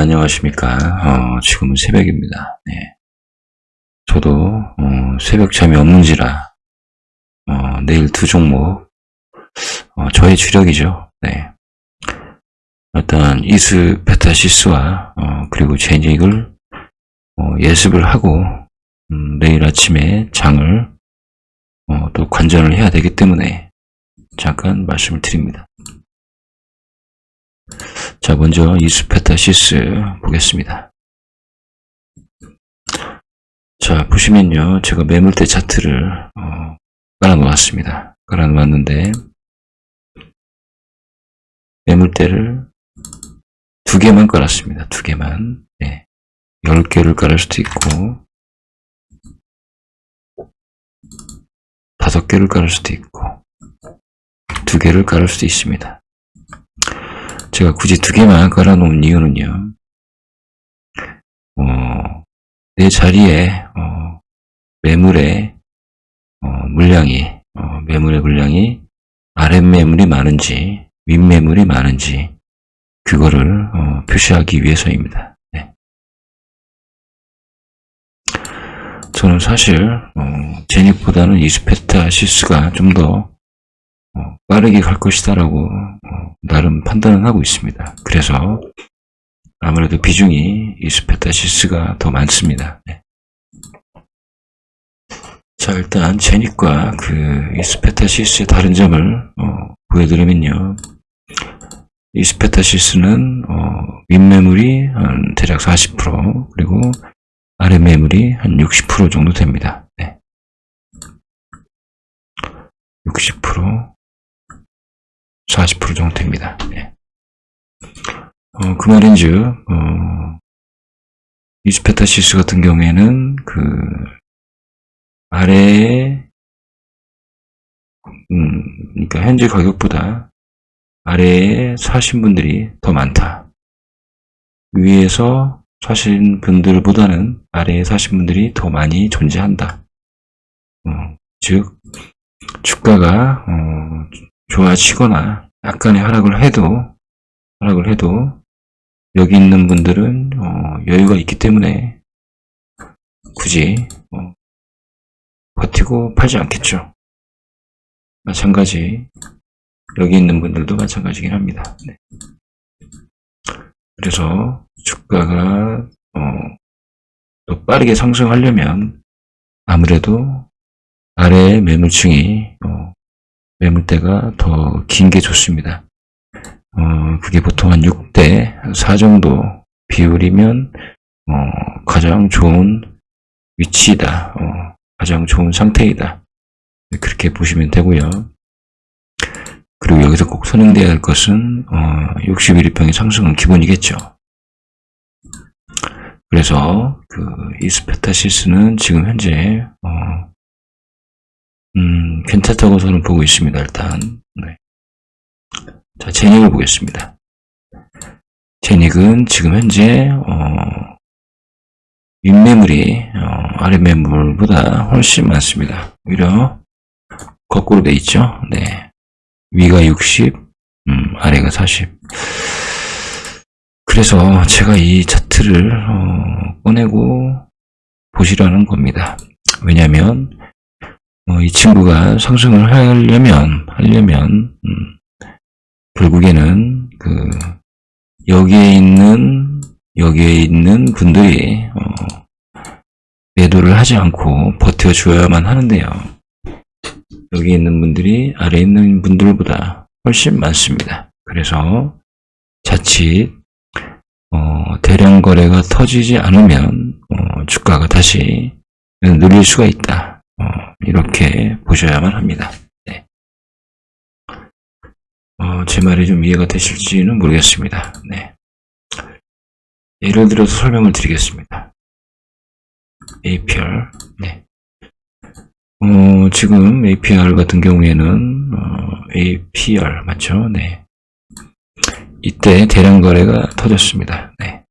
안녕하십니까. 어, 지금은 새벽입니다. 네. 저도, 어, 새벽 잠이 없는지라, 어, 내일 두 종목, 어, 저의 주력이죠. 네. 일단, 이스 페타시스와, 어, 그리고 제닉을, 어, 예습을 하고, 음, 내일 아침에 장을, 어, 또 관전을 해야 되기 때문에, 잠깐 말씀을 드립니다. 자, 먼저 이스페타시스 보겠습니다. 자, 보시면요. 제가 매물대 차트를 어, 깔아놓았습니다. 깔아놓았는데 매물대를 두 개만 깔았습니다. 두 개만. 네. 열 개를 깔을 수도 있고 다섯 개를 깔을 수도 있고 두 개를 깔을 수도 있습니다. 제가 굳이 두 개만 깔아놓은 이유는요, 어, 내 자리에, 어, 매물의, 어, 물량이, 어, 매물의 물량이 아랫매물이 많은지, 윗매물이 많은지, 그거를, 어, 표시하기 위해서입니다. 네. 저는 사실, 어, 제닉보다는 이스페타 시스가 좀 더, 어, 빠르게 갈 것이다라고 어, 나름 판단을 하고 있습니다. 그래서 아무래도 비중이 이스페타시스가 더 많습니다. 네. 자 일단 제닉과 그 이스페타시스의 다른 점을 어, 보여드리면요. 이스페타시스는 어, 윗매물이 한 대략 40% 그리고 아랫매물이 한 60% 정도 됩니다. 네. 60% 40% 정도 됩니다. 네. 어, 그 말인즉, 어, 이스페타시스 같은 경우에는 그 아래에 음, 그러니까 현재 가격보다 아래에 사신 분들이 더 많다. 위에서 사신 분들보다는 아래에 사신 분들이 더 많이 존재한다. 어, 즉 주가가 어, 좋아지거나 약간의 하락을 해도 하락을 해도 여기 있는 분들은 어, 여유가 있기 때문에 굳이 어, 버티고 팔지 않겠죠. 마찬가지 여기 있는 분들도 마찬가지긴 합니다. 네. 그래서 주가가 어, 또 빠르게 상승하려면 아무래도 아래 매물층이 어, 매물대가 더 긴 게 좋습니다. 어, 그게 보통 한 6대 4 정도 비율이면 어, 가장 좋은 위치이다. 어, 가장 좋은 상태이다. 그렇게 보시면 되고요. 그리고 여기서 꼭 선행되어야 할 것은 어, 61일평의 상승은 기본이겠죠. 그래서 그 이스페타시스는 지금 현재 어, 음, 괜찮다고 저는 보고 있습니다, 일단. 네. 자, 제닉을 보겠습니다. 제닉은 지금 현재, 어, 윗매물이, 어, 아랫매물보다 훨씬 많습니다. 오히려, 거꾸로 돼 있죠? 네. 위가 60, 음, 아래가 40. 그래서 제가 이 차트를, 어, 꺼내고 보시라는 겁니다. 왜냐면, 어, 이 친구가 상승을 하려면, 하려면, 음, 결국에는, 그, 여기에 있는, 여기에 있는 분들이, 어, 매도를 하지 않고 버텨줘야만 하는데요. 여기 있는 분들이 아래에 있는 분들보다 훨씬 많습니다. 그래서 자칫, 어, 대량 거래가 터지지 않으면, 어, 주가가 다시 늘릴 수가 있다. 어, 이렇게 보셔야만 합니다. 네. 어, 제 말이 좀 이해가 되실지는 모르겠습니다. 네. 예를 들어서 설명을 드리겠습니다. APR, 네. 어, 지금 APR 같은 경우에는, 어, APR, 맞죠? 네. 이때 대량 거래가 터졌습니다. 네.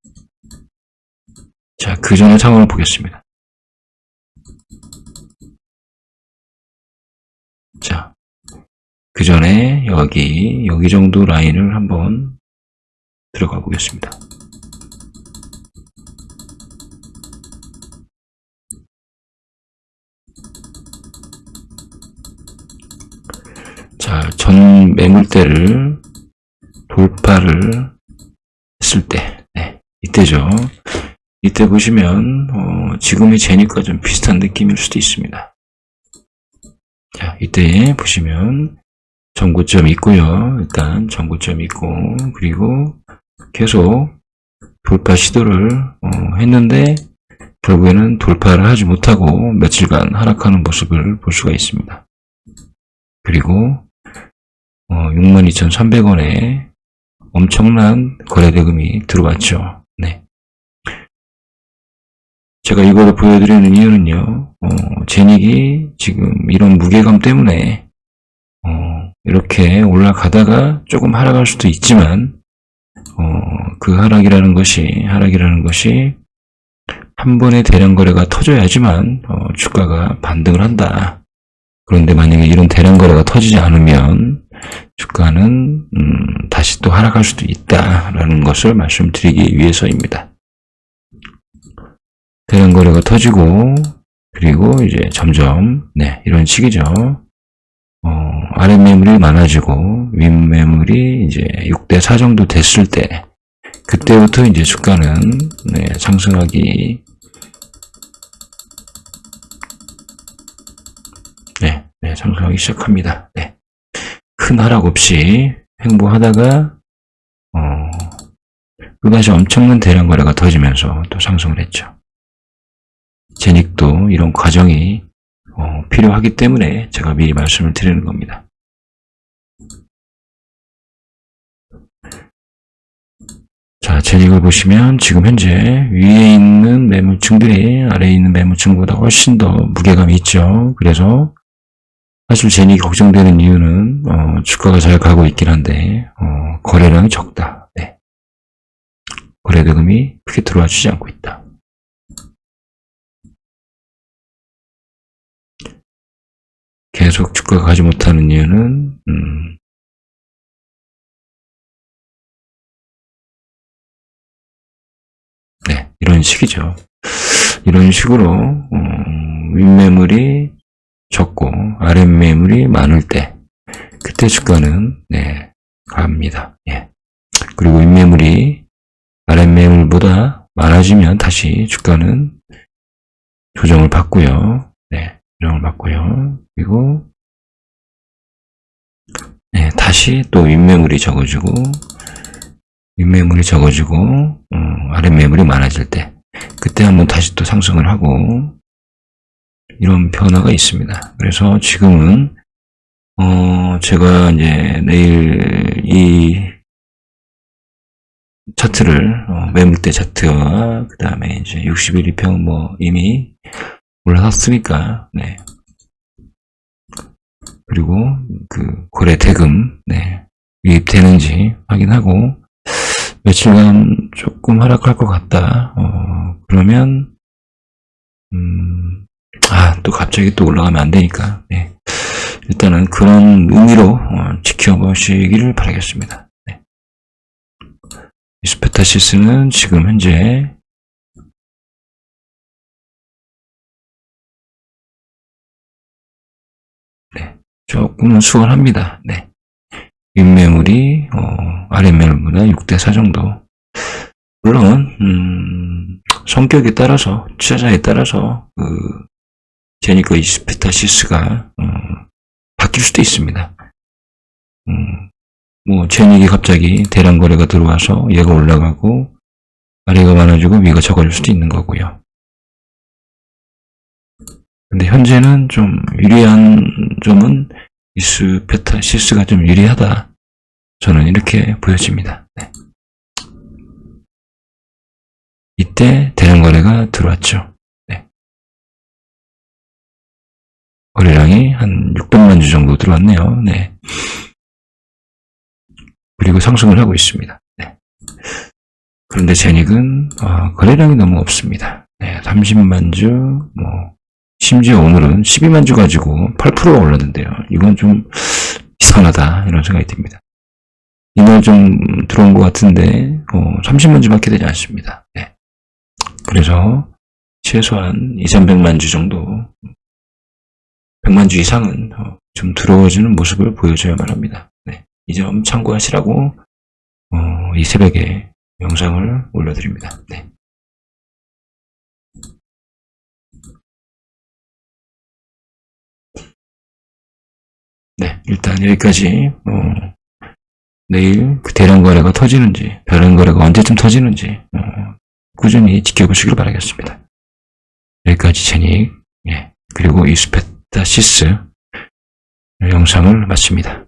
자, 그 전에 상황을 보겠습니다. 자, 그 전에 여기, 여기 정도 라인을 한번 들어가 보겠습니다. 자, 전 매물대를 돌파를 했을 때, 네, 이때죠. 이때 보시면 어, 지금의 제니과 좀 비슷한 느낌일 수도 있습니다. 자, 이때 보시면 전고점 있고요. 일단 전고점 있고 그리고 계속 돌파 시도를 어, 했는데 결국에는 돌파를 하지 못하고 며칠간 하락하는 모습을 볼 수가 있습니다. 그리고 어, 62,300원에 엄청난 거래 대금이 들어왔죠. 네. 제가 이거를 보여드리는 이유는요, 어, 제닉이 지금 이런 무게감 때문에, 어, 이렇게 올라가다가 조금 하락할 수도 있지만, 어, 그 하락이라는 것이, 하락이라는 것이 한 번의 대량 거래가 터져야지만, 어, 주가가 반등을 한다. 그런데 만약에 이런 대량 거래가 터지지 않으면, 주가는, 음, 다시 또 하락할 수도 있다라는 것을 말씀드리기 위해서입니다. 대량 거래가 터지고 그리고 이제 점점 네 이런 식이죠. 어, 아래 매물이 많아지고 윗 매물이 이제 6대 4 정도 됐을 때 그때부터 이제 주가는 네, 상승하기 네, 네 상승하기 시작합니다. 네. 큰 하락 없이 횡보하다가 어, 그다시 엄청난 대량 거래가 터지면서 또 상승을 했죠. 제닉도 이런 과정이 어, 필요하기 때문에 제가 미리 말씀을 드리는 겁니다. 자, 제닉을 보시면 지금 현재 위에 있는 매물층들이 아래에 있는 매물층보다 훨씬 더 무게감이 있죠. 그래서 사실 제닉이 걱정되는 이유는 어, 주가가 잘 가고 있긴 한데 어, 거래량이 적다. 네. 거래 대금이 크게 들어와 주지 않고 있다. 계속 주가가 가지 못하는 이유는 음, 네 이런 식이죠. 이런 식으로 음, 윗매물이 적고 아랫매물이 많을 때 그때 주가는 네 갑니다. 예. 그리고 윗매물이 아랫매물보다 많아지면 다시 주가는 조정을 받고요. 네, 조정을 받고요. 그리고 네, 다시 또 윗매물이 적어지고 윗매물이 적어지고 음, 아랫매물이 많아질 때 그때 한번 다시 또 상승을 하고 이런 변화가 있습니다. 그래서 지금은 어, 제가 이제 내일 이 차트를 어, 매물대 차트와 그 다음에 이제 61 2평 뭐 이미 올라섰으니까 네. 그리고 그 거래 대금 네. 유입되는지 확인하고 며칠간 조금 하락할 것 같다. 어, 그러면 음, 아, 또 갑자기 또 올라가면 안 되니까. 네. 일단은 그런 의미로 어, 지켜보시기를 바라겠습니다. 네. 이스페타시스는 지금 현재 조금은 수월합니다. 네. 윗매물이 어, 아랫매물보다 6대4 정도. 물론 음, 성격에 따라서 투자자에 따라서 그 제니커 이스페타시스가 어, 바뀔 수도 있습니다. 음, 뭐 제닉이 갑자기 대량 거래가 들어와서 얘가 올라가고 아래가 많아지고 위가 적어질 수도 있는 거고요. 근데 현재는 좀 유리한 점은 이스페타시스가 좀 유리하다. 저는 이렇게 보여집니다. 네. 이때 대량 거래가 들어왔죠. 네. 거래량이 한 600만 주 정도 들어왔네요. 네. 그리고 상승을 하고 있습니다. 네. 그런데 제닉은 어, 거래량이 너무 없습니다. 네, 30만 주, 뭐 심지어 오늘은 12만 주 가지고 8%가 올랐는데요. 이건 좀 이상하다 이런 생각이 듭니다. 이날 좀 들어온 것 같은데 어, 30만 주밖에 되지 않습니다. 네. 그래서 최소한 2, 300만 주 정도 100만 주 이상은 어, 좀 들어워지는 모습을 보여줘야만 합니다. 네. 이 점 참고하시라고 어, 이 새벽에 영상을 올려드립니다. 네. 네, 일단 여기까지 어, 내일 그 대량 거래가 터지는지 별량 거래가 언제쯤 터지는지 어, 꾸준히 지켜보시길 바라겠습니다. 여기까지 제닉 예, 그리고 이스페타시스 영상을 마칩니다.